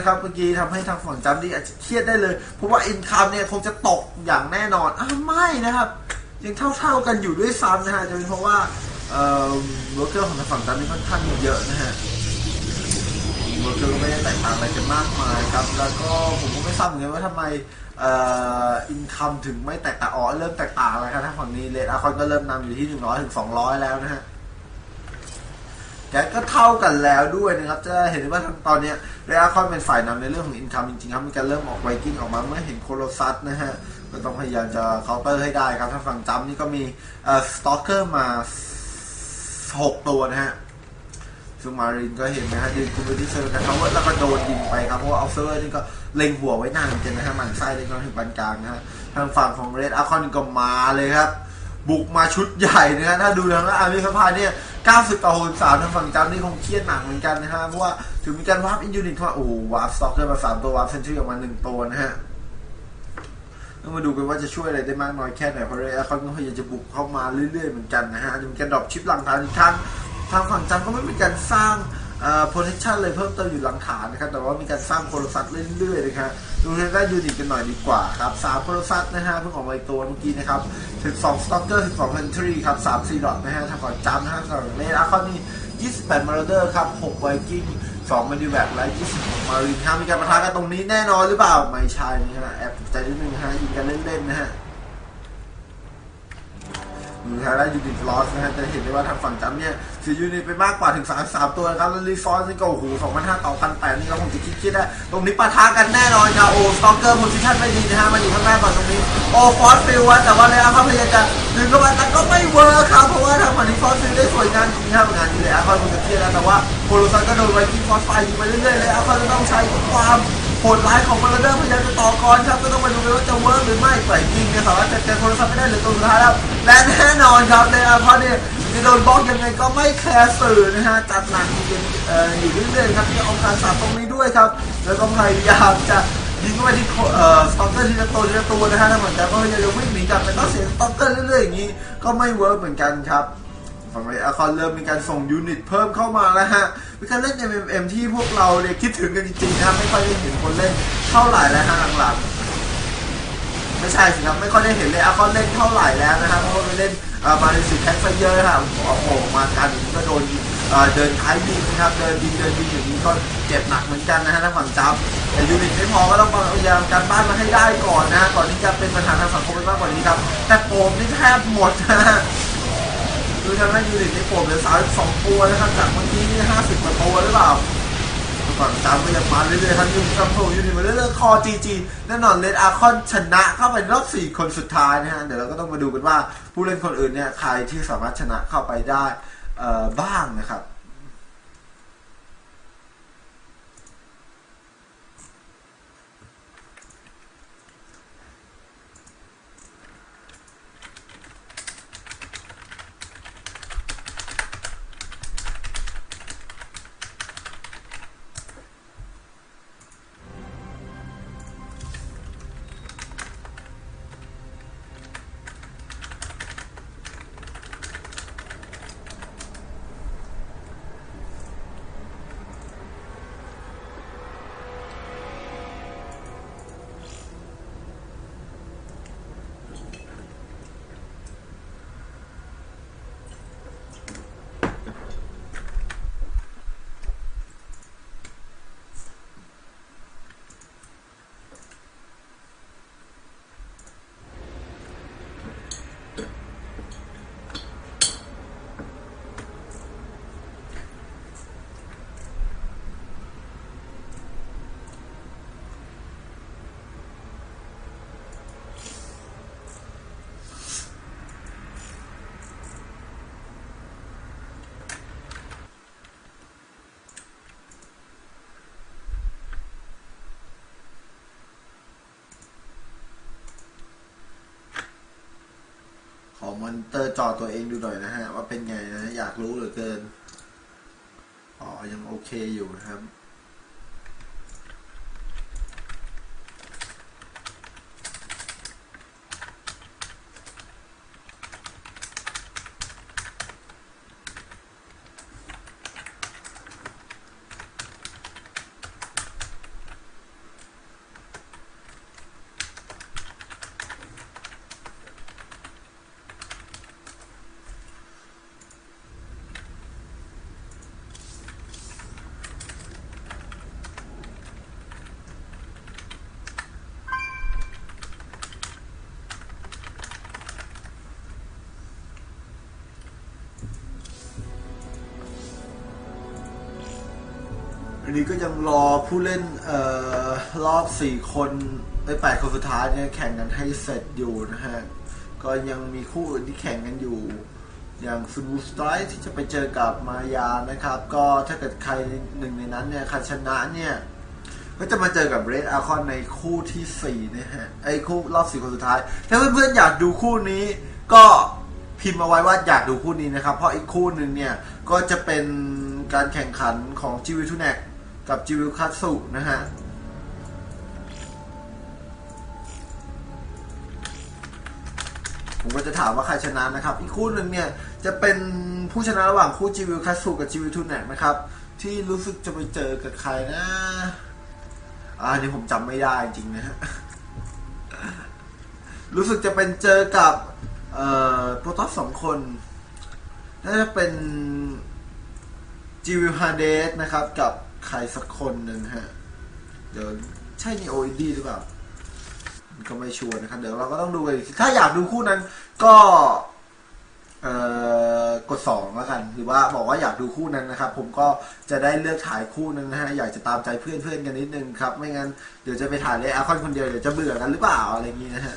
นะครับเมื่อกี้ทำให้ทางฝั่งจัมดี้อาจจะเครียดได้เลย เพราะว่าอินคัมเนี่ยคงจะตกอย่างแน่นอนอ้าวไม่นะครับ ยังเท่าๆกันอยู่ด้วยซ้ำนะฮะจะเป็นเพราะว่าเอ่อเวิร์เกอร์ของทางฝั่งจัมดี้ค่อนข้างเยอะนะฮะเวิร์เกอร์ไม่ได้แตกต่างอะไรกันมากมายครับ แล้วก็ผมก็ไม่ทราบเหมือนกันว่าทำไมอินคัมถึงไม่แตกต่างอ๋อเริ่มแตกต่างแล้วครับทางฝั่งนี้เลดอาคอนก็เริ่มนำอยู่ที่ 100ถึง200 แล้วนะฮะ แก๊สก็เท่ากันแล้วด้วยนะครับ จะเห็นได้ว่าตอนนี้เรอาคอนเป็นฝ่ายนำในเรื่องของอินคัมจริงๆครับมีการเริ่มออกไวกิ้งออกมาเมื่อเห็นโคโลซัสนะฮะก็ต้องพยายามจะเคาน์เตอร์ให้ได้ครับทางฝั่งจัมนี่ก็มีเอ่อสตอกเกอร์มา 6 ตัวนะฮะซูมารินก็เห็นนะฮะยืนคุมไปที่เซอร์กันทั้งหมดแล้วก็โดนยิงไปครับ เพราะว่าออฟเซอร์นี่ก็เล็งหัวไว้นานจริงนะฮะหมันไส้เล็กน้อยถึงปานกลางนะฮะทางฝั่งของเรดอาคอนก็มาเลยครับ บุกมาชุดใหญ่นะฮะถ้าดูทางด้นอาร์มีสภาเนี่ย 90 ต่อ 63 ทางฝั่งจัมนี่คงเครียดหนักเหมือนกันนะฮะ เพราะว่าถึงมีการวาร์ปอินยูนิตเข้ามาโอ้วาร์ปสต็อกเกอร์มา3ตัววาร์ปเซนทรีออกมา1ตัวนะฮะต้องมาดูกันว่าจะช่วยอะไรได้มากน้อยแค่ไหน เพราะเรอัลคอนก็พยายามจะบุกเข้ามาเรื่อยๆเหมือนกันนะฮะจะมีการดรอปชิปหลังฐานอีกครั้งทางฝั่งจันก็ไม่มีการสร้าง อ่อ protection เลยเพิ่มเติมอยู่หลังฐานนะครับ แต่ว่ามีการสร้างโคโลซัสเรื่อยๆนะครับดูทางด้านยูนิตกันหน่อยดีกว่าครับ3โคโลซัสนะฮะเพิ่งออกมาอีกตัวเมื่อกี้นะครับถึง2สต็อกเกอร์ถึง2 entry ครับ3ซีดอทนะฮะทางฝั่งจันนะฮะสำหรับเรอัลคอนนี่28มาร์เดอร์ครับ6ไวกิ้ง2มาดิแวกและ26มารีนครับมีการประทะกันตรงนี้แน่นอนหรือเปล่า ไม่ใช่นะฮะแอบตกใจนิดนึงฮะยิงกันเล่นๆนะฮะ อยู่ทางด้านยูนิตลอสนะฮะจะเห็นได้ว่าทางฝั่งจัมเนี่ยเสียยูนิตไปมากกว่าถึง 33 ตัวนะครับแล้วรีฟอร์นี่ก็โอ้โห2,500ต่อ1,800นี่เราคงจะคิดคิดได้ตรงนี้ปะทะกันแน่นอนครับโอ้สตอกเกอร์โพซิชั่นไม่ดีนะฮะมาอยู่ข้างหน้าก่อนตรงนี้โอ้ฟอสฟิลวะแต่ว่าเลยอาเขาพยายามจะดึงเข้ามาแต่ก็ไม่เวิร์คครับเพราะว่าทางฝั่งนี้ฟอสฟิลได้สวยงามจริงครับงานนี้เลยอาเขาคงจะเครียดแล้วแต่ว่าโคโลซัสก็โดนไวกิ้งฟอสไฟยิงไปเรื่อยๆเลยอาเขาจะต้องใช้ความ โหดร้ายของมาราเดอร์พยายามจะต่อกรครับก็ต้องมาดูกันว่าจะเวิร์กหรือไม่ฝ่ายยิงเนี่ยสามารถจัดการโทรศัพท์ไม่ได้หรือตัวสุดท้ายแล้วและแน่นอนครับในอาพอเนี่ยจะโดนบล็อกยังไงก็ไม่แคร์สื่อนะฮะจัดหนักจริงเอ่ออยู่เรื่อยๆครับที่เอาการสาบตรงนี้ด้วยครับ แล้วก็พยายามจะยิงเข้าไปที่สตอกเกอร์ทีละตัวทีละตัวนะฮะแล้วเหมือนกันก็พยายามจะวิ่งหนีกลับแต่ก็เสียสตอกเกอร์เรื่อยๆอย่างนี้ก็ไม่เวิร์กเหมือนกันครับ ฝั่งไรอาคอนเริ่มมีการส่งยูนิตเพิ่มเข้ามาแล้วฮะมีการเล่น MMM ที่พวกเราเนี่ยคิดถึงกันจริงๆนะไม่ค่อยได้เห็นคนเล่นเท่าไหร่แล้วฮะหลังๆไม่ใช่สิครับไม่ค่อยได้เห็นเลยอาคอนเล่นเท่าไหร่แล้วนะครับเพราะว่าไปเล่นมาในสิแท็กไฟเยอร์ครับโอ้โหมากันก็โดนเดินท้ายยิงนะครับเดินยิงเดินยิงอย่างนี้ก็เจ็บหนักเหมือนกันนะฮะทางฝั่งจับแต่ยูนิตไม่พอก็ต้องพยายามการบ้านมาให้ได้ก่อนนะก่อนที่จะเป็นปัญหาทางสังคมไปมากกว่านี้ครับแต่โปมนี่แทบหมดนะฮะ ดูทางด้านยูนิตในผมเหลือสามสองตัวนะครับจากเมื่อกี้นี่ห้าสิบกว่าตัวหรือเปล่าก่อนจำก็ยังมาเรื่อยๆครับยูนิตคำโผล่ยูนิตมาเรื่อยๆคอจีจีแน่นอนเลดอาคอนชนะเข้าไปรอบสี่คนสุดท้ายนะฮะเดี๋ยวเราก็ต้องมาดูกันว่าผู้เล่นคนอื่นเนี่ยใครที่สามารถชนะเข้าไปได้เอ่อบ้างนะครับ ขอ มอนเตอร์จอตัวเองดูหน่อยนะฮะ ว่าเป็นไงนะ อยากรู้เหลือเกิน อ๋อ ยังโอเคอยู่นะครับ อันนี้ก็ยังรอผู้เล่นเอ่อรอบสี่คนไอ้แปดคนสุดท้ายเนี่ยแข่งกันให้เสร็จอยู่นะฮะ ก็ยังมีคู่อื่นที่แข่งกันอยู่ อย่างซูบูสไตร์ที่จะไปเจอกับมายานะครับ ก็ถ้าเกิดใครหนึ่งในนั้นเนี่ยใครชนะเนี่ยก็จะมาเจอกับเรดอาคอนในคู่ที่ 4 นะฮะ ไอ้คู่รอบสี่คนสุดท้าย ถ้าเพื่อนๆอยากดูคู่นี้ก็พิมพ์มาไว้ว่าอยากดูคู่นี้นะครับ เพราะอีกคู่หนึ่งเนี่ย ก็จะเป็นการแข่งขันของจิวิทูเนก กับจิวิคัตสุนะฮะผมก็จะถามว่าใครชนะนะครับ อีกคู่หนึ่งเนี่ย จะเป็นผู้ชนะระหว่างคู่จิวิคัตสุกับจิวิทูเนกนะครับ ที่รู้สึกจะไปเจอกับใครนะอ่าอันนี้ผมจำไม่ได้จริงนะฮะรู้สึกจะเป็นเจอกับเอ่อโปรตอสสองคนน่าจะเป็นจิวิลฮาเดสนะครับกับ ใครสักคนหนึ่งฮะ เดี๋ยวใช่นีโอดีหรือเปล่า ก็ไม่ชัวร์นะครับ เดี๋ยวเราก็ต้องดูกันอีกทีถ้าอยากดูคู่นั้นก็เอ่อกดสองแล้วกัน หรือว่าบอกว่าอยากดูคู่นั้นนะครับ ผมก็จะได้เลือกถ่ายคู่นึงนะฮะอยากจะตามใจเพื่อนๆกันนิดนึงครับ ไม่งั้นเดี๋ยวจะไปถ่ายเลยอาคอนคนเดียวเดี๋ยวจะเบื่อกันหรือเปล่าอะไรอย่างนี้นะฮะ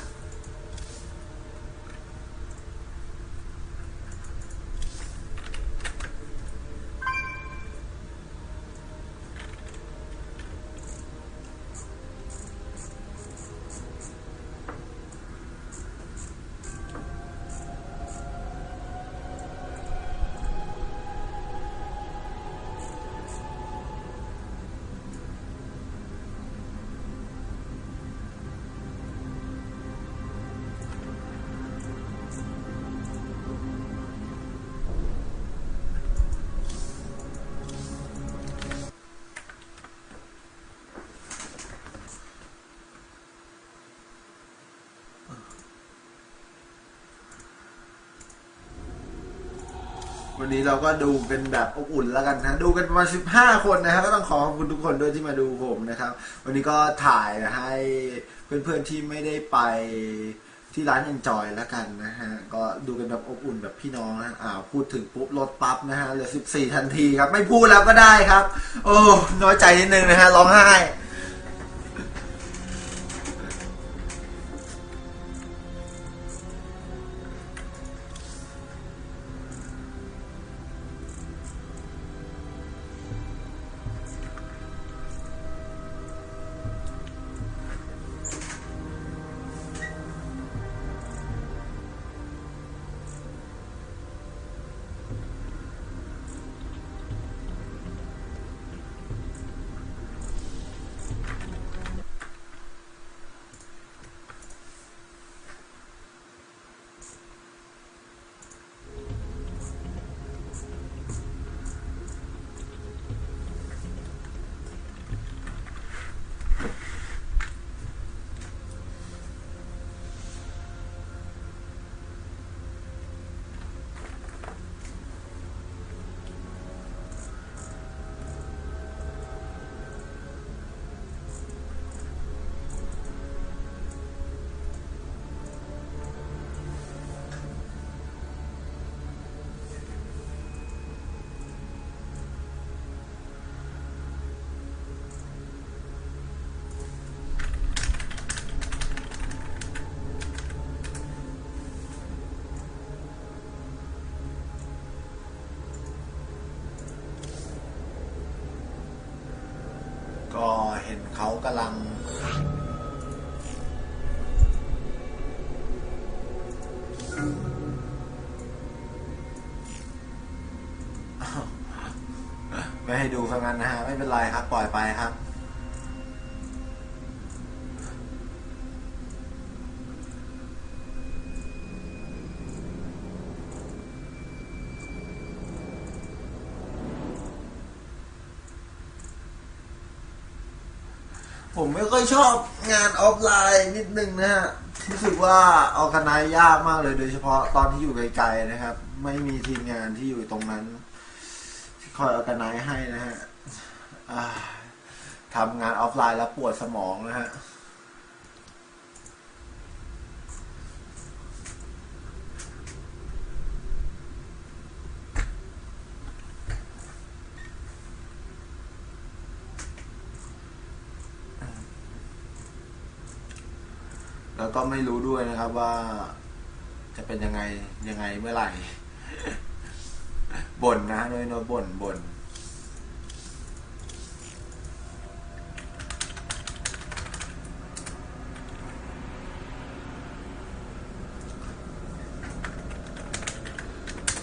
วันนี้เราก็ดูกันแบบอบอุ่นแล้วกันนะดูกันประมาณ15 คนนะครับก็ต้องขอขอบคุณทุกคนด้วยที่มาดูผมนะครับ วันนี้ก็ถ่ายให้เพื่อนๆที่ไม่ได้ไปที่ร้าน Enjoy แล้วกันนะฮะก็ดูกันแบบอบอุ่นแบบพี่น้องนะอ่าพูดถึงปุ๊บลดปั๊บนะฮะเหลือ 14 ทันทีครับ ไม่พูดแล้วก็ได้ครับ โอ้น้อยใจนิดนึงนะฮะร้องไห้ ห็นเขากำลัง ไม่ให้ดูซะงั้นนะฮะ ไม่เป็นไรครับ ปล่อยไปครับ ผมไม่ค่อยชอบงานออฟไลน์นิดนึงนะฮะรู้สึกว่าออกกันายยากมากเลยโดยเฉพาะตอนที่อยู่ไกลๆนะครับ ไม่มีทีมงานที่อยู่ตรงนั้นที่คอยออกกันายให้นะฮะทำงานออฟไลน์แล้วปวดสมองนะฮะ แล้วก็ไม่รู้ด้วยนะครับว่าจะเป็นยังไงยังไงเมื่อไหร่บ่นนะโดยโนบ่นบ่น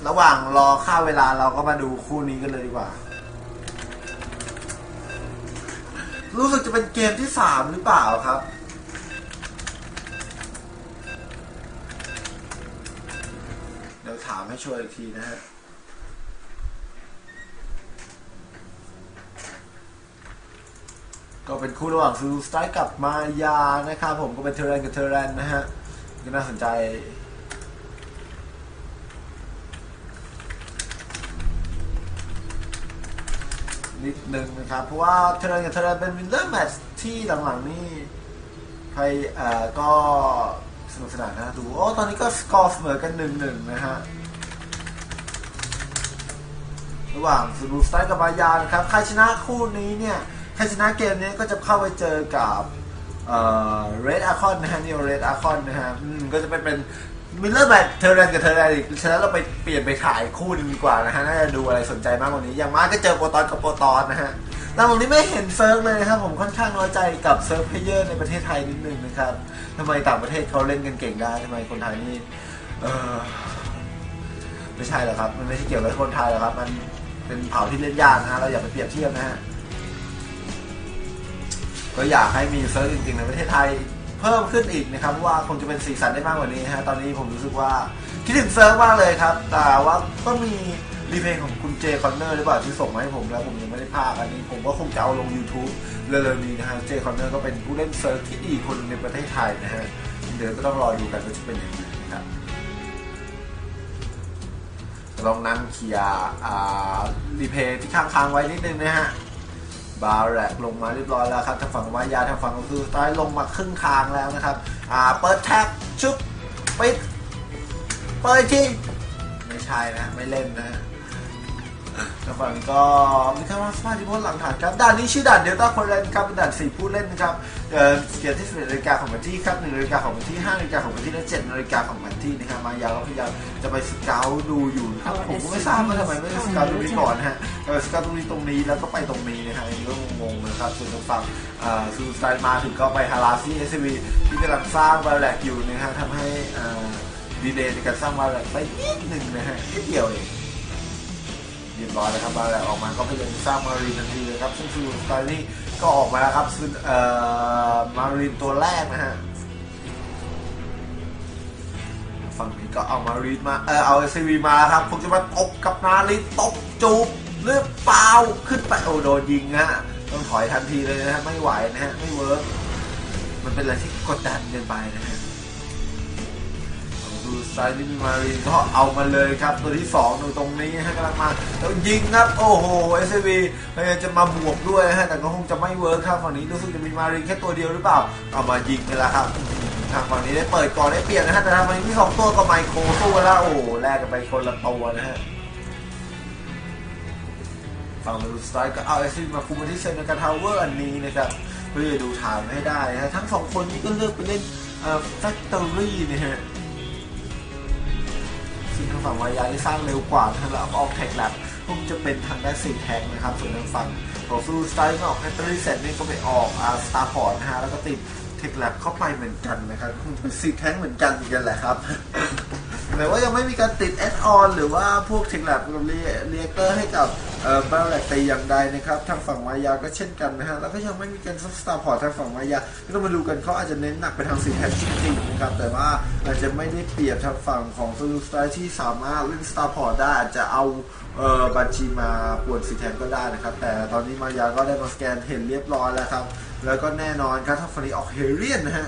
ระหว่างรอค่าเวลาเราก็มาดูคู่นี้กันเลยดีกว่า รู้สึกจะเป็นเกมที่สามหรือเปล่าครับ ให้ช่วยอีกทีนะฮะก็เป็นคู่ระหว่างซูสไตล์กับมายานะครับผมก็เป็นเทอร์แรนกับเทอร์แรนนะฮะก็น่าสนใจนิดนึงนะครับ เพราะว่าเทอร์แรนกับเทอร์แรนเป็นวินเลอร์แมตช์ที่หลังๆนี่ใครเอ่อก็สนุกสนานนะดูโอ้ตอนนี้ก็สกอร์เสมอกันหนึ่งหนึ่งนะฮะ ระหว่างซูรูสไตล์กับมายานะครับใครชนะคู่นี้เนี่ยใครชนะเกมนี้ก็จะเข้าไปเจอกับเอ่อเรดอาคอนนะฮะนี่เรดอาคอนนะฮะก็จะเป็นเป็นมิลเลอร์แมทเทอร์แรนกับเทอร์แรนอีกฉะนั้นเราไปเปลี่ยนไปถ่ายคู่นึงดีกว่านะฮะน่าจะดูอะไรสนใจมากกว่านี้ อย่างมากก็เจอโปรตอนกับโปรตอนนะฮะแล้ววันนี้ไม่เห็นเซิร์ฟเลยนะครับผมค่อนข้างน้อยใจกับเซิร์ฟเพลเยอร์ในประเทศไทยนิดนึงนะครับทำไมต่างประเทศเขาเล่นกันเก่งได้ทำไมคนไทยนี่เออไม่ใช่หรอกครับ มันไม่ใช่เกี่ยวกับคนไทยหรอกครับมัน เป็นเผ่าที่เล่นยากนะฮะเราอย่าไปเปรียบเทียบนะฮะก็อยากให้มีเซิร์ฟจริงๆในประเทศไทยเพิ่มขึ้นอีกนะครับว่าคงจะเป็นสีสันได้มากกว่านี้ฮะตอนนี้ผมรู้สึกว่าคิดถึงเซิร์ฟมากเลยครับ แต่ว่าก็มีรีเพลย์ของคุณเจคอนเนอร์หรือเปล่าที่ส่งมาให้ผมแล้วผมยังไม่ได้พากอันนี้ผมก็คงจะเอาลง YouTube เร็วๆนี้นะฮะเจคอนเนอร์ก็เป็นผู้เล่นเซิร์ฟที่ดีคนในประเทศไทยนะฮะเดี๋ยวก็ต้องรอดูกันว่าจะเป็นยังไง นะลองนั่งเคลียร์รีเพย์ที่ค้างๆไว้นิดนึงนะฮะบาร์แรกลงมาเรียบร้อยแล้วครับทางฝั่งวายาทางฝั่งก็คือใต้ลงมาครึ่งทางแล้วนะครับอ่าเปิดแท็บชุบปิดเปิดที่ ไม่ใช่นะ ไม่เล่นนะ ฮะทางฝั่งก็มีคำว่าสมาธิพลหลังฐานครับด่านนี้ชื่อด่านเดลต้าคนเล่นครับเป็นด่านสี่ผู้เล่นนะครับเอ่อเกียรติที่11นาฬิกาของวันที่ครับ1นาฬิกาของวันที่5นาฬิกาของวันที่และ7นาฬิกาของวันที่นะครับมายาก็พยายามจะไปสเกลดูอยู่นะครับผมก็ไม่ทราบว่าทำไมไม่สเกลตรงนี้ก่อนนะฮะเออสเกลตรงนี้ตรงนี้แล้วก็ไปตรงนี้นะฮะอันนี้ก็งงๆนะครับส่วนทางฝั่งอ่าซูสไตล์มาถึงก็ไปฮาราซี่เอสวีที่กำลังสร้างบาร์แลกอยู่นะฮะทำให้อ่าดีเลย์ในการสร้างบาร์แลกไปนิดหนึ่งนะฮะนิดเดียวเองเรียบร้อยแล้วครับมาแล้วออกมาก็พยายามสร้ามารีนทันทีเลยครับซึ่งซูสไตล์นี่ก็ออกมาแล้วครับซึ่งเอ่อมารีนตัวแรกนะฮะฝั่งนี้ก็เอามารีนมาเออเอาซีวีมาครับคงจะมาตบกับนารีนตบจูบหรือเปล่าขึ้นไปโอ้โดนยิงฮะต้องถอยทันทีเลยนะฮะไม่ไหวนะฮะไม่เวิร์กมันเป็นอะไรที่กดดันเกินไปนะฮะูสไตล์ลินมารีก็เอามาเลยครับ ตัวที่2อยู่ตรงนี้ฮะกำลังมาแล้วยิงครับ โอ้โหเอสวีพยายามจะมาบวกด้วยฮะแต่ก็คงจะไม่เวิร์คครับฝั่งนี้รู้สึกจะมีมารีแค่ตัวเดียวหรือเปล่า เอามายิงกันแล้วครับทางฝั่งนี้ได้เปิดก่อนได้เปลี่ยนนะฮะแต่ทางฝั่งนี้มีสองตัวกับไมโครสู้กันแล้วโอ้แลกกันไปคนละตัวนะฮะฝั่งดูสไตล์ก็เอาเอสวีมาคุมมาที่เซนต์กาทาวเวอร์อันนี้นะครับเพื่อดูทางให้ได้นะฮะทั้งสองคนนี้ก็เลือกไปเล่นเอ่อแฟคทอรี่นะฮะ ที่ทางฝั่งวายาที่สร้างเร็วกว่าทางเราออกแท็กแลบคงจะเป็นทางด้านสี่แท็กนะครับ ส่วนทางฝั่งของซูสไตล์ก็ออกแฮตเตอรี่เสร็จนี่ก็ไปออกอาสตาร์พอร์ตนะฮะแล้วก็ติดเทคแลบเข้าไปเหมือนกันนะครับคงจะเป็นสี่แท็กเหมือนกันเหมือนกันแหละครับแต่ว่ายังไม่มีการติดแอดออนหรือว่าพวกเทคแลบกับเรียกเตอร์ให้กับ บาร์แลกแต่อย่างใดนะครับทางฝั่งมายาก็เช่นกันนะฮะแล้วก็ยังไม่มีการซับสตาร์พอร์ตทางฝั่งมายาก็ต้องมาดูกันเขาอาจจะเน้นหนักไปทางสีแท็จริงๆนะครับแต่ว่าอาจจะไม่ได้เปรียบทางฝั่งของซูสไตล์ที่สามารถเล่นสตาร์พอร์ตได้อาจจะเอาเอ่อบัญชีมาปวนสีแทนก็ได้นะครับ แต่ตอนนี้มายาก็ได้มาสแกนเห็นเรียบร้อยแล้วครับ แล้วก็แน่นอนครับถ้าฝั่งนี้ออกเฮเรียนนะฮะ